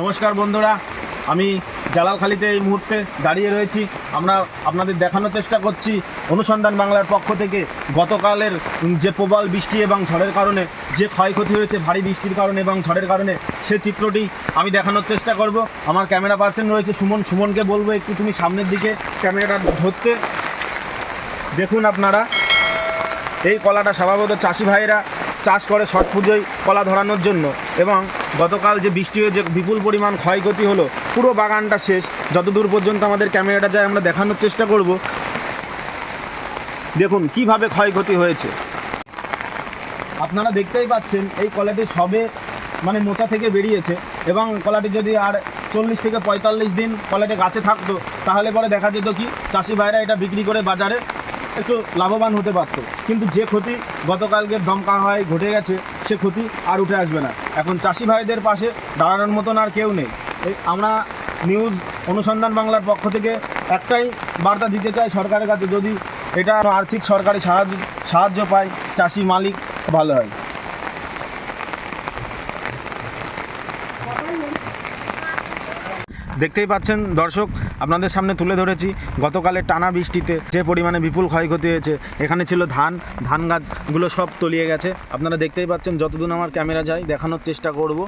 নমস্কার বন্ধুরা, আমি জালালখালিতে এই মুহূর্তে দাঁড়িয়ে রয়েছি। আমরা আপনাদের দেখানোর চেষ্টা করছি অনুসন্ধান বাংলার পক্ষ থেকে। গতকালের যে প্রবল বৃষ্টি এবং ঝড়ের কারণে, যে ক্ষয়ক্ষতি হয়েছে, ভারী বৃষ্টির কারণে এবং ঝড়ের কারণে, সে চিত্রটি আমি দেখানোর চেষ্টা করব। আমার ক্যামেরা পার্সন রয়েছে সুমন। সুমনকে বলব, একটু তুমি সামনের দিকে ক্যামেরাটা ধরতে। দেখুন আপনারা, এই কলাটা স্বভাবত চাষি ভাইরা চাষ করে ছট পুজোয় কলা ধরানোর জন্য এবং গতকাল যে বৃষ্টি হয়ে যে বিপুল পরিমাণ ক্ষয়ক্ষতি হলো, পুরো বাগানটা শেষ। যতদূর পর্যন্ত আমাদের ক্যামেরাটা যায়, আমরা দেখানোর চেষ্টা করব। দেখুন, কীভাবে ক্ষয়ক্ষতি হয়েছে। আপনারা দেখতেই পাচ্ছেন, এই কলাটি সবে মানে মোচা থেকে বেরিয়েছে এবং কলাটি যদি আর চল্লিশ থেকে পঁয়তাল্লিশ দিন কলাটি গাছে থাকতো, তাহলে পরে দেখা যেত কি, চাষি ভাইরা এটা বিক্রি করে বাজারে একটু লাভবান হতে পারতো। কিন্তু যে ক্ষতি গতকালকে দমকা হয়, ঘটে গেছে, সে ক্ষতি আর উঠে আসবে না। এখন চাষি ভাইদের পাশে দাঁড়ানোর মতন আর কেউ নেই। আমরা নিউজ অনুসন্ধান বাংলার পক্ষ থেকে একটাই বার্তা দিতে চাই সরকারের কাছে, যদি এটা আর্থিক সরকারি সাহায্য সাহায্য পায়, চাষি মালিক ভালো হয়। দেখতেই পাচ্ছেন দর্শক, আপনাদের সামনে তুলে ধরেছি, গতকালের টানা বৃষ্টিতে যে পরিমাণে বিপুল ক্ষয়ক্ষতি হয়েছে, এখানে ছিল ধান ধান গাছগুলো সব তলিয়ে গেছে। আপনারা দেখতেই পাচ্ছেন যতদিন আমার ক্যামেরা যায়, দেখানোর চেষ্টা করব।